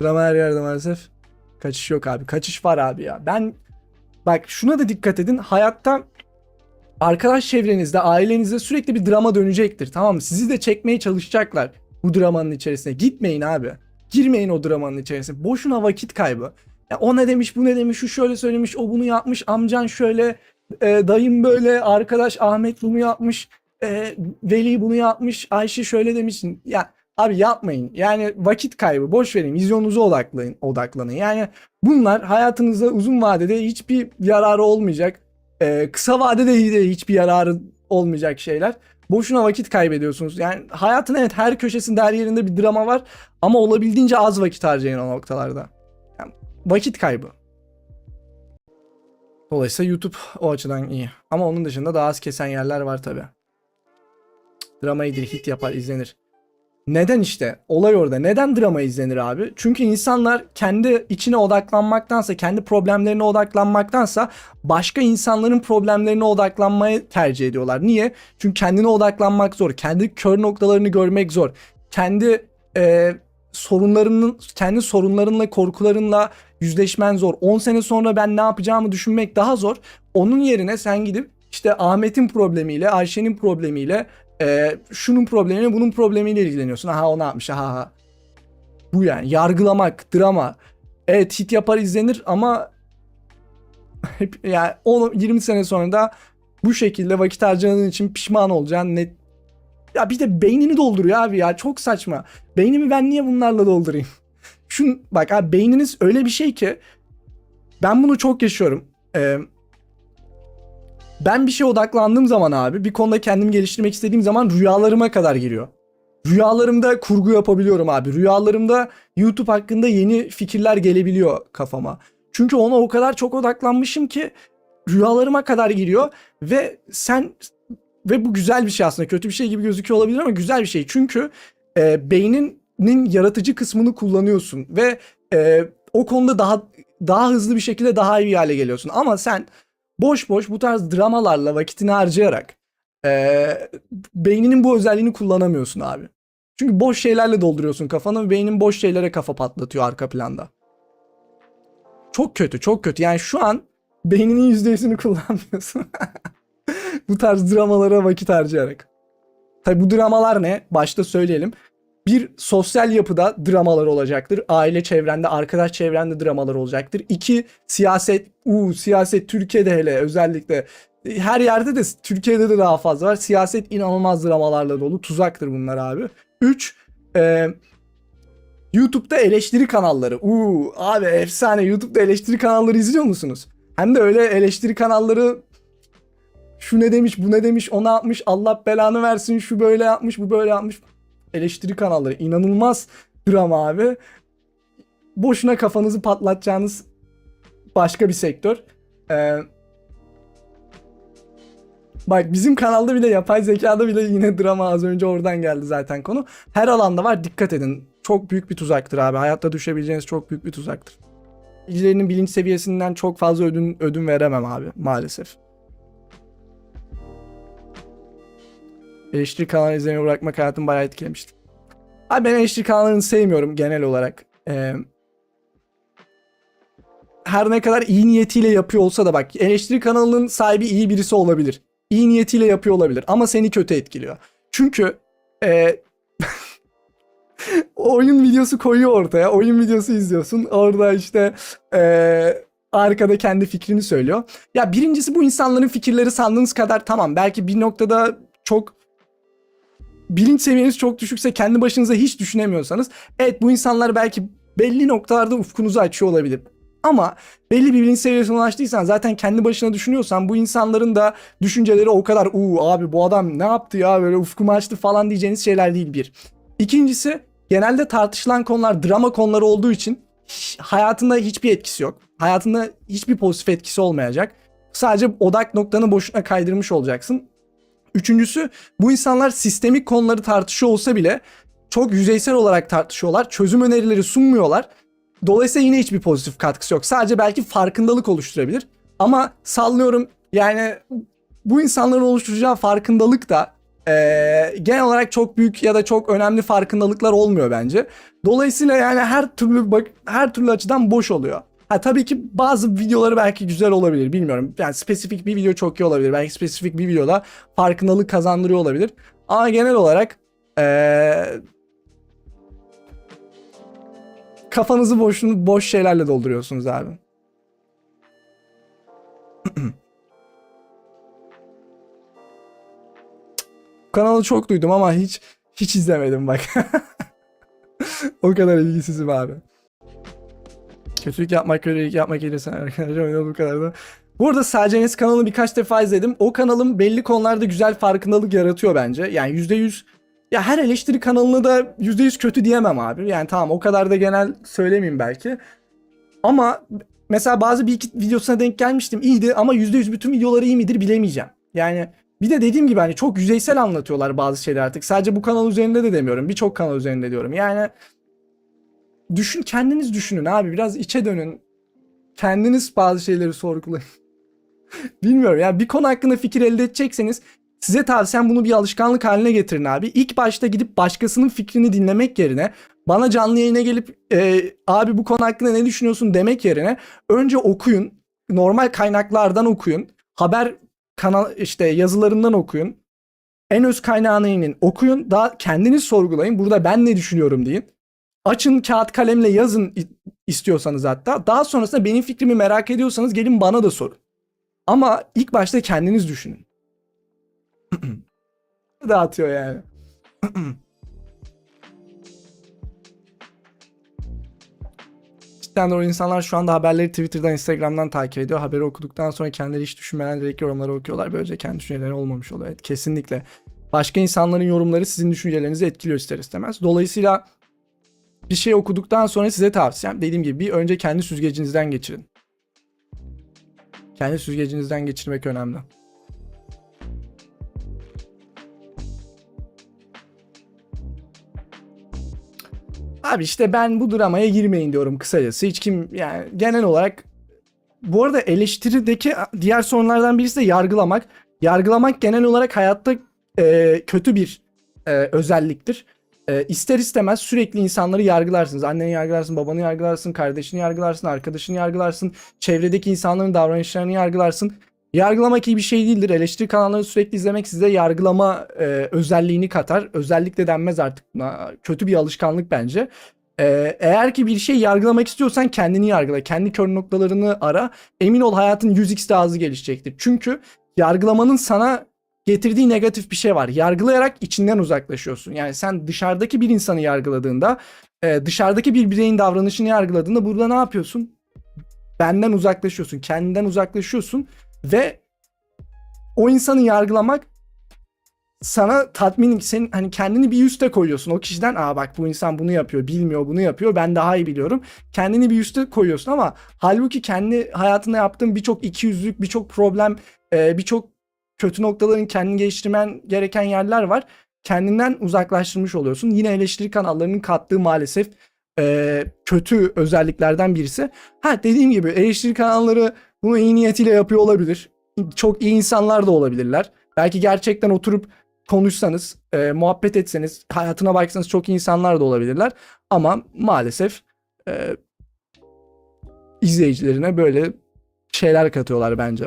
Drama her yerde maalesef. Kaçış yok abi. Kaçış var abi ya. Ben bak şuna da dikkat edin. Hayatta arkadaş çevrenizde, ailenizde sürekli bir drama dönecektir. Tamam mı? Sizi de çekmeye çalışacaklar bu dramanın içerisine. Gitmeyin abi. Girmeyin o dramanın içerisine. Boşuna vakit kaybı. Ya o ne demiş, bu ne demiş, şu şöyle söylemiş, o bunu yapmış, amcan şöyle, e, dayım böyle, arkadaş Ahmet bunu yapmış, e, Veli bunu yapmış, Ayşe şöyle demişsin. Ya abi yapmayın. Yani vakit kaybı. Boş verin. Vizyonunuza odaklayın, odaklanın. Yani bunlar hayatınızda uzun vadede hiçbir yararı olmayacak. e, kısa vadede de hiçbir yararı olmayacak şeyler. Boşuna vakit kaybediyorsunuz. Yani hayatın evet her köşesinde her yerinde bir drama var ama olabildiğince az vakit harcayın o noktalarda. Yani vakit kaybı. Dolayısıyla YouTube o açıdan iyi. Ama onun dışında daha az kesen yerler var tabi. Drama iyidir, hit yapar, izlenir. Neden işte? Olay orada. Neden drama izlenir abi? Çünkü insanlar kendi içine odaklanmaktansa, kendi problemlerine odaklanmaktansa başka insanların problemlerine odaklanmayı tercih ediyorlar. Niye? Çünkü kendine odaklanmak zor. Kendi kör noktalarını görmek zor. Kendi e, sorunlarının, kendi sorunlarınla, korkularınla yüzleşmen zor. 10 sene sonra ben ne yapacağımı düşünmek daha zor. Onun yerine sen gidip işte Ahmet'in problemiyle, Ayşe'nin problemiyle, e, şunun problemiyle, bunun problemiyle ilgileniyorsun. Aha o ne yapmış, aha aha. Bu yani. Yargılamak, drama. Evet hit yapar izlenir ama hep yani 10-20 sene sonra da bu şekilde vakit harcadığın için pişman olacaksın. Net. Ya bir de beynini dolduruyor abi ya. Çok saçma. Beynimi ben niye bunlarla doldurayım? Şun bak abi beyniniz öyle bir şey ki ben bunu çok yaşıyorum. Ee, ben bir şeye odaklandığım zaman abi bir konuda kendimi geliştirmek istediğim zaman rüyalarıma kadar giriyor. Rüyalarımda kurgu yapabiliyorum abi. Rüyalarımda YouTube hakkında yeni fikirler gelebiliyor kafama. Çünkü ona o kadar çok odaklanmışım ki rüyalarıma kadar giriyor ve sen ve bu güzel bir şey aslında. Kötü bir şey gibi gözüküyor olabilir ama güzel bir şey. Çünkü e, beyninin yaratıcı kısmını kullanıyorsun ve e, o konuda daha daha hızlı bir şekilde daha iyi hale geliyorsun. Ama sen boş boş bu tarz dramalarla vakitini harcayarak e, beyninin bu özelliğini kullanamıyorsun abi. Çünkü boş şeylerle dolduruyorsun kafanı ve beynin boş şeylere kafa patlatıyor arka planda. Çok kötü, çok kötü. Yani şu an beyninin %100'ünü kullanmıyorsun. bu tarz dramalara vakit harcayarak. Tabi bu dramalar ne? Başta söyleyelim. Bir sosyal yapıda dramalar olacaktır. Aile çevrende, arkadaş çevrende dramalar olacaktır. İki siyaset, uu siyaset Türkiye'de hele özellikle her yerde de Türkiye'de de daha fazla var. Siyaset inanılmaz dramalarla dolu. Tuzaktır bunlar abi. Üç, e, YouTube'da eleştiri kanalları. Uuu abi efsane. YouTube'da eleştiri kanalları izliyor musunuz? Hem de öyle eleştiri kanalları şu ne demiş, bu ne demiş, o ne yapmış, Allah belanı versin, şu böyle yapmış, bu böyle yapmış. Eleştiri kanalları inanılmaz drama abi. Boşuna kafanızı patlatacağınız başka bir sektör. Ee, bak bizim kanalda bile yapay zekada bile yine drama az önce oradan geldi zaten konu. Her alanda var dikkat edin. Çok büyük bir tuzaktır abi. Hayatta düşebileceğiniz çok büyük bir tuzaktır. İlgilerinin bilinç seviyesinden çok fazla ödün, ödün veremem abi maalesef. Eleştiri kanalı izlemeyi bırakmak hayatımı bayağı etkilemişti. Abi ben eleştiri kanallarını sevmiyorum genel olarak. Ee, her ne kadar iyi niyetiyle yapıyor olsa da bak eleştiri kanalının sahibi iyi birisi olabilir. İyi niyetiyle yapıyor olabilir ama seni kötü etkiliyor. Çünkü e, oyun videosu koyuyor ortaya. Oyun videosu izliyorsun. Orada işte e, arkada kendi fikrini söylüyor. Ya birincisi bu insanların fikirleri sandığınız kadar tamam belki bir noktada çok bilinç seviyeniz çok düşükse kendi başınıza hiç düşünemiyorsanız evet bu insanlar belki belli noktalarda ufkunuzu açıyor olabilir. Ama belli bir bilinç seviyesine ulaştıysan zaten kendi başına düşünüyorsan bu insanların da düşünceleri o kadar uuu abi bu adam ne yaptı ya böyle ufkumu açtı falan diyeceğiniz şeyler değil bir. İkincisi genelde tartışılan konular drama konuları olduğu için hayatında hiçbir etkisi yok. Hayatında hiçbir pozitif etkisi olmayacak. Sadece odak noktanı boşuna kaydırmış olacaksın. Üçüncüsü bu insanlar sistemik konuları tartışıyor olsa bile çok yüzeysel olarak tartışıyorlar. Çözüm önerileri sunmuyorlar. Dolayısıyla yine hiçbir pozitif katkısı yok. Sadece belki farkındalık oluşturabilir. Ama sallıyorum yani bu insanların oluşturacağı farkındalık da Ee, genel olarak çok büyük ya da çok önemli farkındalıklar olmuyor bence. Dolayısıyla yani her türlü bak her türlü açıdan boş oluyor. Ha tabii ki bazı videoları belki güzel olabilir bilmiyorum. Yani spesifik bir video çok iyi olabilir. Belki spesifik bir videoda farkındalık kazandırıyor olabilir. Ama genel olarak ee, kafanızı boş, boş şeylerle dolduruyorsunuz abi. Kanalı çok duydum ama hiç hiç izlemedim bak. o kadar ilgisizim abi. Kötülük yapmak, kötülük yapmak gelirsen arkadaşlar oynadı bu kadar da. Bu arada Selcenes kanalını birkaç defa izledim. O kanalım belli konularda güzel farkındalık yaratıyor bence. Yani %100 ya her eleştiri kanalını da %100 kötü diyemem abi. Yani tamam o kadar da genel söylemeyeyim belki. Ama mesela bazı bir iki videosuna denk gelmiştim iyiydi ama %100 bütün videoları iyi midir bilemeyeceğim. Yani bir de dediğim gibi hani çok yüzeysel anlatıyorlar bazı şeyler artık. Sadece bu kanal üzerinde de demiyorum. Birçok kanal üzerinde diyorum. Yani düşün kendiniz düşünün abi. Biraz içe dönün. Kendiniz bazı şeyleri sorgulayın. Bilmiyorum yani bir konu hakkında fikir elde edecekseniz size tavsiyem bunu bir alışkanlık haline getirin abi. İlk başta gidip başkasının fikrini dinlemek yerine bana canlı yayına gelip e, abi bu konu hakkında ne düşünüyorsun demek yerine önce okuyun. Normal kaynaklardan okuyun. Haber kanal işte yazılarından okuyun. En öz kaynağına inin. Okuyun. Daha kendiniz sorgulayın. Burada ben ne düşünüyorum deyin. Açın kağıt kalemle yazın istiyorsanız hatta. Daha sonrasında benim fikrimi merak ediyorsanız gelin bana da sorun. Ama ilk başta kendiniz düşünün. Dağıtıyor yani. Cidden de o insanlar şu anda haberleri Twitter'dan, Instagram'dan takip ediyor. Haberi okuduktan sonra kendileri hiç düşünmeden direkt yorumları okuyorlar. Böylece kendi düşünceleri olmamış oluyor. Evet, kesinlikle. Başka insanların yorumları sizin düşüncelerinizi etkiliyor ister istemez. Dolayısıyla bir şey okuduktan sonra size tavsiyem dediğim gibi bir önce kendi süzgecinizden geçirin. Kendi süzgecinizden geçirmek önemli. Abi işte ben bu dramaya girmeyin diyorum kısacası. Hiç kim yani genel olarak bu arada eleştirideki diğer sorunlardan birisi de yargılamak. Yargılamak genel olarak hayatta e, kötü bir e, özelliktir. E, ister istemez sürekli insanları yargılarsınız. Anneni yargılarsın, babanı yargılarsın, kardeşini yargılarsın, arkadaşını yargılarsın, çevredeki insanların davranışlarını yargılarsın. Yargılamak iyi bir şey değildir. Eleştiri kanallarını sürekli izlemek size yargılama e, özelliğini katar. Özellikle denmez artık buna. Kötü bir alışkanlık bence. E, eğer ki bir şey yargılamak istiyorsan kendini yargıla. Kendi kör noktalarını ara. Emin ol hayatın 100x daha hızlı gelişecektir. Çünkü yargılamanın sana getirdiği negatif bir şey var. Yargılayarak içinden uzaklaşıyorsun. Yani sen dışarıdaki bir insanı yargıladığında, e, dışarıdaki bir bireyin davranışını yargıladığında burada ne yapıyorsun? Benden uzaklaşıyorsun, kendinden uzaklaşıyorsun ve o insanı yargılamak sana tatmin senin hani kendini bir üste koyuyorsun. O kişiden aa bak bu insan bunu yapıyor, bilmiyor, bunu yapıyor. Ben daha iyi biliyorum. Kendini bir üste koyuyorsun ama halbuki kendi hayatında yaptığın birçok ikiyüzlülük, birçok problem, e, birçok kötü noktaların kendini geliştirmen gereken yerler var. Kendinden uzaklaştırmış oluyorsun. Yine eleştiri kanallarının kattığı maalesef e, kötü özelliklerden birisi. Ha dediğim gibi eleştiri kanalları bunu iyi niyetiyle yapıyor olabilir. Çok iyi insanlar da olabilirler. Belki gerçekten oturup konuşsanız, e, muhabbet etseniz, hayatına baksanız çok iyi insanlar da olabilirler. Ama maalesef e, izleyicilerine böyle şeyler katıyorlar bence.